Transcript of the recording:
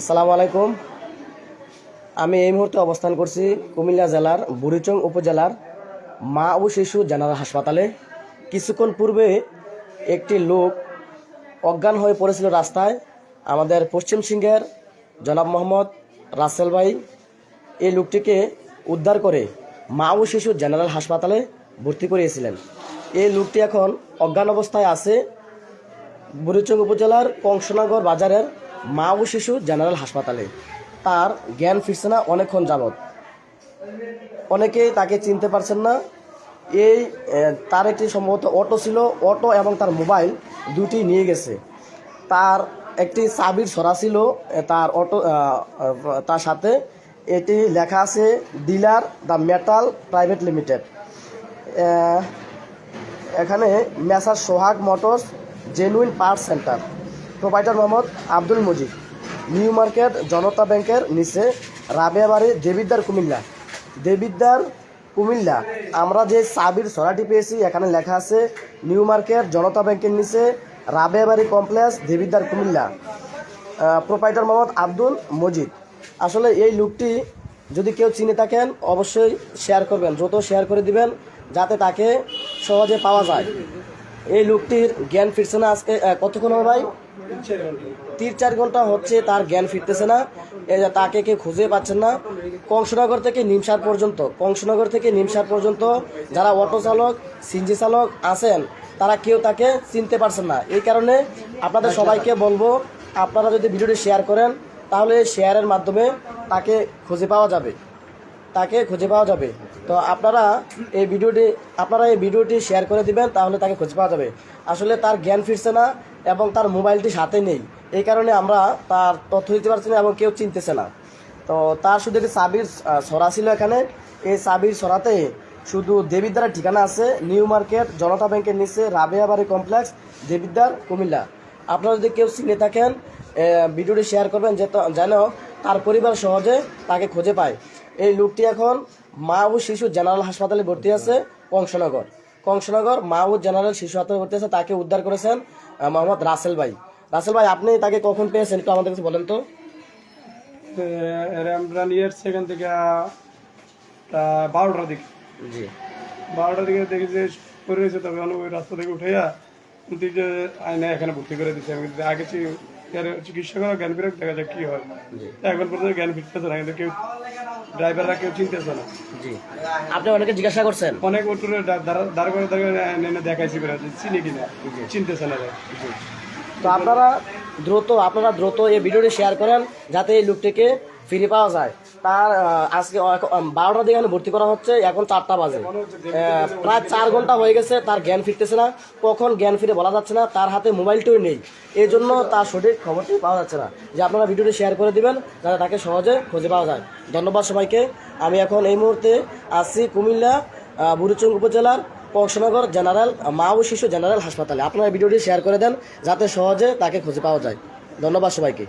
আসসালামু আলাইকুম। আমি এই মুহূর্তে অবস্থান করছি কুমিল্লা জেলার বুড়িচং উপজেলার মা ও শিশু জেনারেল হাসপাতালে। কিছুক্ষণ পূর্বে একটি লোক অজ্ঞান হয়ে পড়েছিল রাস্তায়। আমাদের পশ্চিম সিংহের জনাব মোহাম্মদ রাসেল ভাই এই লোকটিকে উদ্ধার করে মা ও শিশু জেনারেল হাসপাতালে ভর্তি করিয়েছিলেন। এই লোকটি এখন অজ্ঞান অবস্থায় আছে বুড়িচং উপজেলার কংসনগর বাজারের মা ও শিশু জেনারেল হাসপাতালে। তার জ্ঞান ফিরছে না অনেকক্ষণ যাবৎ। অনেকেই তাকে চিনতে পারছেন না। এই তার একটি সম্ভবত অটো ছিল। অটো এবং তার মোবাইল দুটি নিয়ে গেছে। তার একটি চাবির ছড়া ছিল তার অটো তার সাথে। এটি লেখা আছে, dealer the metal private limited. এখানে messrs Sohag motors genuine part centre. Provider Mohammad Abdul Majid new market Janata ব্যাংকের নিচে রাবেয়াবাড়ি দেবিদ্দার কুমিল্লা। দেবিদ্দার কুমিল্লা। আমরা যে চাবির ছড়াটি পেয়েছি, এখানে লেখা আছে, নিউ মার্কেট জনতা ব্যাংকের নিচে রাবেয়াবাড়ি কমপ্লেক্স দেবিদ্দার কুমিল্লা। প্রোপাইটার মোহাম্মদ আব্দুল মজিদ আসলে এই লুকটি যদি কেউ চিনে থাকেন, অবশ্যই শেয়ার করবেন। দ্রুত শেয়ার করে দিবেন, যাতে তাকে সহজে পাওয়া যায়। এই লোকটির জ্ঞান ফিরছে না আজকে কতক্ষণ হবে ভাই? তিন চার ঘণ্টা হচ্ছে তার জ্ঞান ফিরতেছে না। তাকে কেউ খুঁজে পাচ্ছেন না। কংসনগর থেকে নিমসার পর্যন্ত, কংসনগর থেকে নিমসার পর্যন্ত যারা অটো চালক সিনজি চালক আছেন, তারা কেউ তাকে চিনতে পারছেন না। এই কারণে আপনাদের সবাইকে বলব, আপনারা যদি ভিডিওটি শেয়ার করেন, তাহলে শেয়ারের মাধ্যমে তাকে খুঁজে পাওয়া যাবে। তাকে খুঁজে পাওয়া যাবে। তো আপনারা এই ভিডিওটি, আপনারা এই ভিডিওটি শেয়ার করে দিবেন, তাহলে তাকে খুঁজে পাওয়া যাবে। আসলে তার জ্ঞান ফিরছে না এবং তার মোবাইলটি সাথে নেই। এই কারণে আমরা তার তথ্য দিতে পারছি না এবং কেউ চিনতেছে না। তো তার শুধু একটি চাবির সরা ছিল এখানে। এই চাবির সরাতে শুধু দেবিদ্দারের ঠিকানা আছে, নিউ মার্কেট, জনতা ব্যাংকের নিচে রাবেয়াবাড়ি কমপ্লেক্স দেবিদ্দার কুমিল্লা। আপনারা যদি কেউ চিনে থাকেন ভিডিওটি শেয়ার করবেন যে যেন তার পরিবার সহজে তাকে খুঁজে পায়। এই লোকটি এখন মা ও শিশু জেনারেল হাসপাতালে ভর্তি আছে কংসনগর। কংসনগর মা ও জেনারেল শিশু হাসপাতালে ভর্তি আছে তাকে উদ্ধার করেছেন মোহাম্মদ রাসেল ভাই। রাসেল ভাই আপনি তাকে কখন পেয়েছেন? একটু আমাদের কাছে বলেন তো। আমরা নিয়ে এসছি থেকে বারোটার দিকে। জি। বারোটার দিকে দেখি যে পড়ে রয়েছে তবে ওই রাস্তা থেকে উঠাইয়া দিকে আইনে এখানে ভর্তি করে দিচ্ছে আমি আগে চিকিৎসকেরা জ্ঞান ফিরে দেখা যাক কি হয়। এখন পর্যন্ত জ্ঞান ফিরতেছে না কিন্তু কেউ ড্রাইভাররা কেউ চিনতেছে না। জি। আপনি অনেকে জিজ্ঞাসা করছেন? অনেক ওটুরে দাঁড় করে দাঁড় এনে দেখাইছি বেড়া চিনি কিনা চিনতেছে না। তো আপনারা দ্রুত আপনারা দ্রুত এই ভিডিওটি শেয়ার করেন যাতে এই লোকটিকে ফিরে পাওয়া যায়। তার আজকে বারোটার দিকে ভর্তি করা হচ্ছে, এখন চারটা বাজে। প্রায় চার ঘণ্টা হয়ে গেছে, তার জ্ঞান ফিরতেছে না। কখন জ্ঞান ফিরে বলা যাচ্ছে না, তার হাতে মোবাইলটিও নেই। এই জন্য তার সঠিক খবরটি পাওয়া যাচ্ছে না। যে আপনারা ভিডিওটি শেয়ার করে দিবেন, যাতে তাকে সহজে খুঁজে পাওয়া যায়। ধন্যবাদ সবাইকে। আমি এখন এই মুহূর্তে আসছি কুমিল্লা বুড়িচং উপজেলার কংসনগর জেনারেল, মা ও শিশু জেনারেল হাসপাতালে। আপনারা ভিডিওটি শেয়ার করে দেন, যাতে সহজে তাকে খুঁজে পাওয়া যায়। ধন্যবাদ সবাইকে।